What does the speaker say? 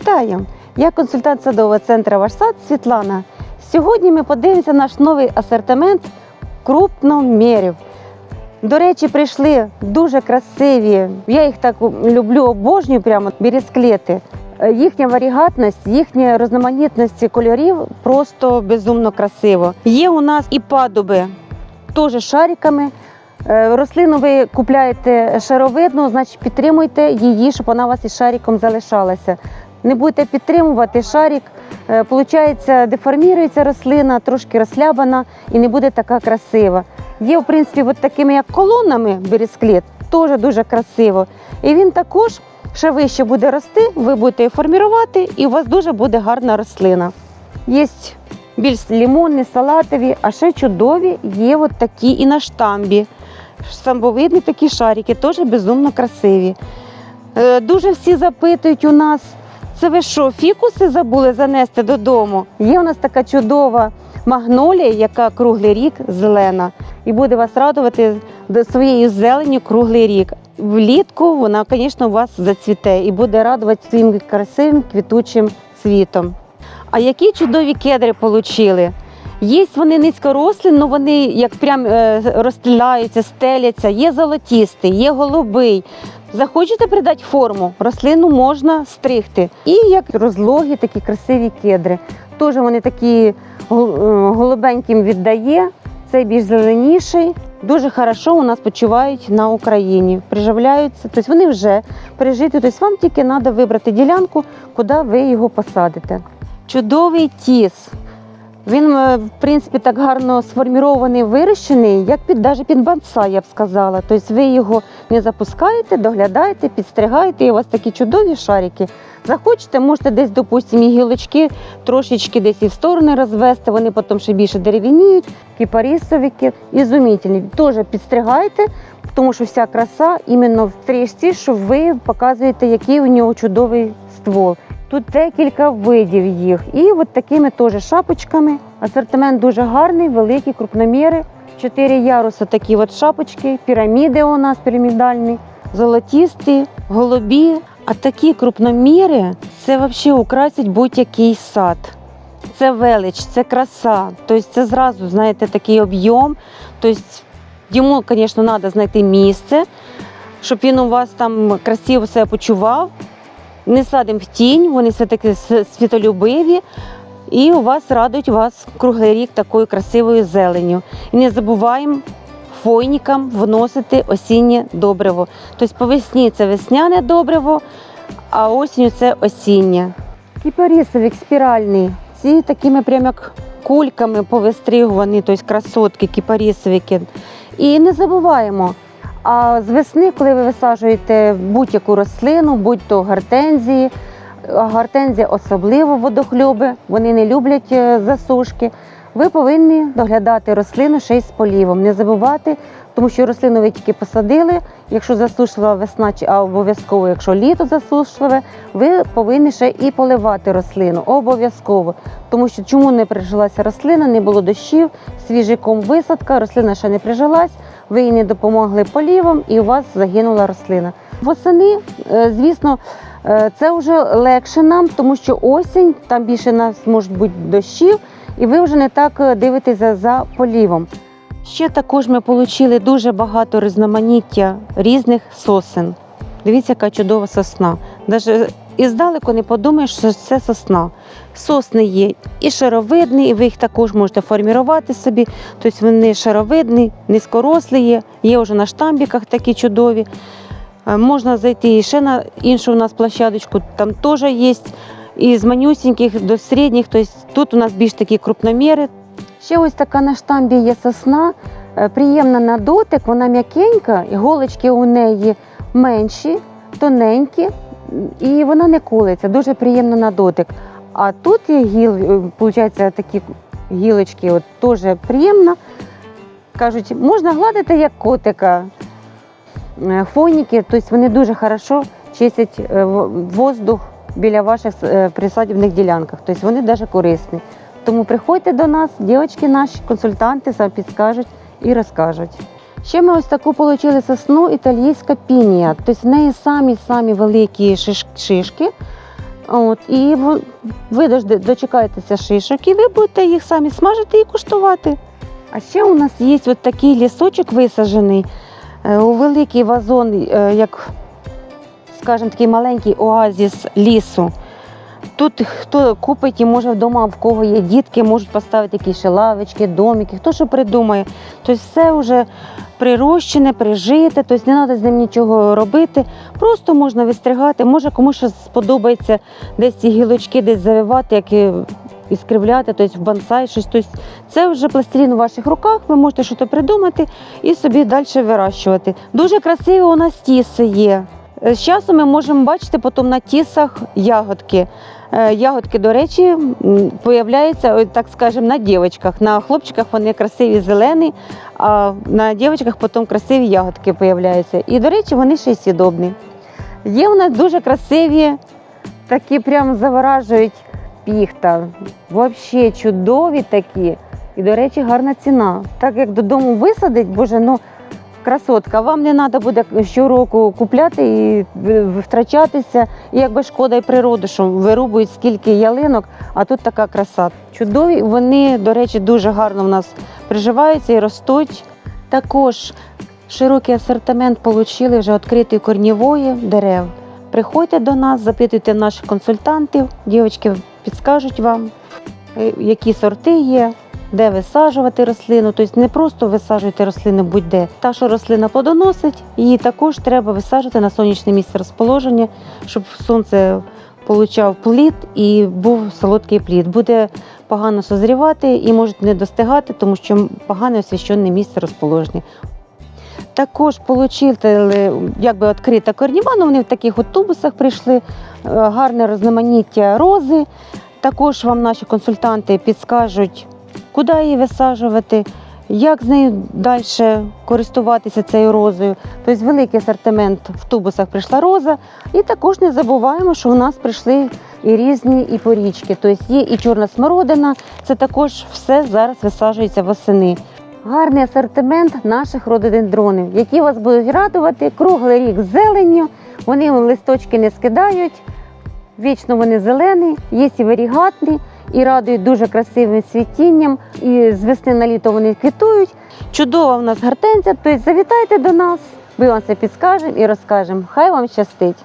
Вітаю! Я консультант садового центру Ваш сад Світлана. Сьогодні ми подивимося наш новий асортимент крупномірів. До речі, прийшли дуже красиві. Я їх так люблю, обожнюю прямо бірісклети. Е, Їхня варігатність, їхня різноманітність кольорів просто безумно красиво. Є у нас і падуби теж шариками. Е, Рослину ви купляєте шаровидну, значить підтримуйте її, щоб вона у вас із шариком залишалася. Не будете підтримувати шарик, виходить, деформірується рослина, трошки розслабана і не буде така красива. Є, в принципі, от такими як колонами бересклет, теж дуже красиво. І він також ще вище буде рости, ви будете її формувати, і у вас дуже буде гарна рослина. Є більш лімонні, салатові, а ще чудові є от такі і на штамбі. Штамбовидні такі шарики, теж безумно красиві. Е, Дуже всі запитують у нас, це ви що, фікуси забули занести додому? Є у нас така чудова магнолія, яка круглий рік зелена, і буде вас радувати своєю зеленню круглий рік. Влітку вона, звісно, у вас зацвіте і буде радувати своїм красивим квітучим цвітом. А які чудові кедри отримали? Є вони низькорослі, але вони як прям е, розстріляються, стеляться. Є золотістий, є голубий. Захочете придати форму, рослину можна стригти. І як розлогі, такі красиві кедри. Теж вони такі е, голубеньким віддає. Цей більш зеленіший. Дуже хорошо у нас почувають на Україні, приживляються. Тобто вони вже прижиті. Тобто вам тільки треба вибрати ділянку, куди ви його посадите. Чудовий тіс. Він, е, в принципі, так гарно сформірований, вирощений, як під навіть під бонсай, я б сказала. Тобто ви його не запускаєте, доглядаєте, підстригаєте, і у вас такі чудові шарики. Захочете, можете десь, допустимо, і гілочки трошечки десь і в сторони розвести, вони потім ще більше дерев'яніють, кіпарісовики, ізумітельні. Теж підстригайте, тому що вся краса іменно в стрижці, що ви показуєте, який у нього чудовий ствол. Тут декілька видів їх. І от такими теж шапочками. Асортимент дуже гарний, великі, крупноміри. Чотири яруси такі от шапочки, піраміди у нас пірамідальні, золотісті, голубі. А такі крупноміри це взагалі украсять будь-який сад. Це велич, це краса. Тобто це зразу, знаєте, такий об'єм. Тобто йому, звісно, треба знайти місце, щоб він у вас там красиво себе почував не садимо в тінь, вони все таки світолюбиві. І у вас радують вас круглий рік такою красивою зеленню. І не забуваємо фойникам вносити осіннє добриво. Тобто по весні це весняне добриво, а осінню це осіннє. Кіпарісовик спіральний. Ці такими прям як кульками повистригувані, тобто красотки, кіпарісовики. І не забуваємо, а з весни, коли ви висаджуєте будь-яку рослину, будь-то гортензії, гортензія особливо водохлюби, вони не люблять е, засушки. Ви повинні доглядати рослину ще й з полівом. Не забувати, тому що рослину ви тільки посадили. Якщо засушлива весна, а обов'язково, якщо літо засушливе, ви повинні ще і поливати рослину. Обов'язково. Тому що чому не прижилася рослина, не було дощів, свіжий ком висадка, рослина ще не прижилась, ви їй не допомогли полівом і у вас загинула рослина. Восени, е, звісно, е, це вже легше нам, тому що осінь, там більше нас можуть бути дощів, і ви вже не так е, дивитеся за полівом. Ще також ми отримали дуже багато різноманіття різних сосен. Дивіться, яка чудова сосна. Навіть іздалеку не подумаєш, що це сосна. Сосни є і шаровидні, і ви їх також можете формувати собі. Тобто вони шаровидні, низькорослі є, є вже на штамбіках такі чудові. Е, Можна зайти і ще на іншу у нас площадочку, там теж є і з манюсіньких до середніх, тобто тут у нас більш такі крупноміри. Ще ось така на штамбі є сосна, е, приємна на дотик, вона м'якенька, іголочки у неї менші, тоненькі, і вона не колиться, дуже приємно на дотик. А тут є гіл, виходить, такі гілочки, от теж приємно. Кажуть, можна гладити як котика. Е, Фоніки, тобто вони дуже хорошо чистять е, воздух біля ваших е, присадівних ділянках. Тобто вони дуже корисні. Тому приходьте до нас, дівчатки наші, консультанти вам підскажуть і розкажуть. Ще ми ось таку отримали сосну італійська пінія. Тобто в неї самі-самі великі шишки. От, і ви, дочекаєтеся шишок, і ви будете їх самі смажити і куштувати. А ще у нас є от такий лісочок висаджений е, у великий вазон, е, як, скажімо, такий маленький оазіс лісу. Тут хто купить і може вдома, в кого є дітки, можуть поставити якісь лавочки, домики, хто що придумає. Тобто все вже прирощене, прижите, тобто не треба з ним нічого робити. Просто можна вистригати, може комусь сподобається десь ці гілочки десь завивати, як і, і скривляти, тобто в бонсай щось. Тобто це вже пластилін у ваших руках, ви можете щось придумати і собі далі вирощувати. Дуже красиві у нас тіси є. Е, З часом ми можемо бачити потім на тісах ягодки. Е, Ягодки, до речі, появляються, так скажемо, на дівчатках. На хлопчиках вони красиві зелені, а на дівчатках потім красиві ягодки появляються. І, до речі, вони ще й сідобні. Є у нас дуже красиві, такі прям заворажують піхта. Взагалі чудові такі. І, до речі, гарна ціна. Так як додому висадить, боже, ну красотка, вам не треба буде щороку купляти і втрачатися. І якби шкода і природи, що вирубують скільки ялинок, а тут така краса. Чудові, вони, до речі, дуже гарно в нас приживаються і ростуть. Також широкий асортимент отримали вже відкритої корнівої дерев. Приходьте до нас, запитуйте наших консультантів, дівчатки підскажуть вам, е, які сорти є, де висаджувати рослину. Тобто не просто висаджуйте рослину будь-де. Та, що рослина плодоносить, її також треба висаджувати на сонячне місце розположення, щоб сонце получав плід і був солодкий плід. Буде погано созрівати і можуть не достигати, тому що погане освіщене місце розположення. Також отримали якби відкрита корніва, ну вони в таких от тубусах прийшли, е, гарне розноманіття рози. Також вам наші консультанти підскажуть, куди її висаджувати, як з нею далі користуватися цією розою. Тобто великий асортимент в тубусах прийшла роза. І також не забуваємо, що у нас прийшли і різні і порічки. Тобто є і чорна смородина, це також все зараз висаджується восени. Гарний асортимент наших рододендронів, які вас будуть радувати круглий рік з зеленню. Вони листочки не скидають, вічно вони зелені, є і варігатні, і радують дуже красивим цвітінням. І з весни на літо вони квітують. Чудова в нас гортензія, тобто завітайте до нас, ми вам це підскажемо і розкажемо. Хай вам щастить!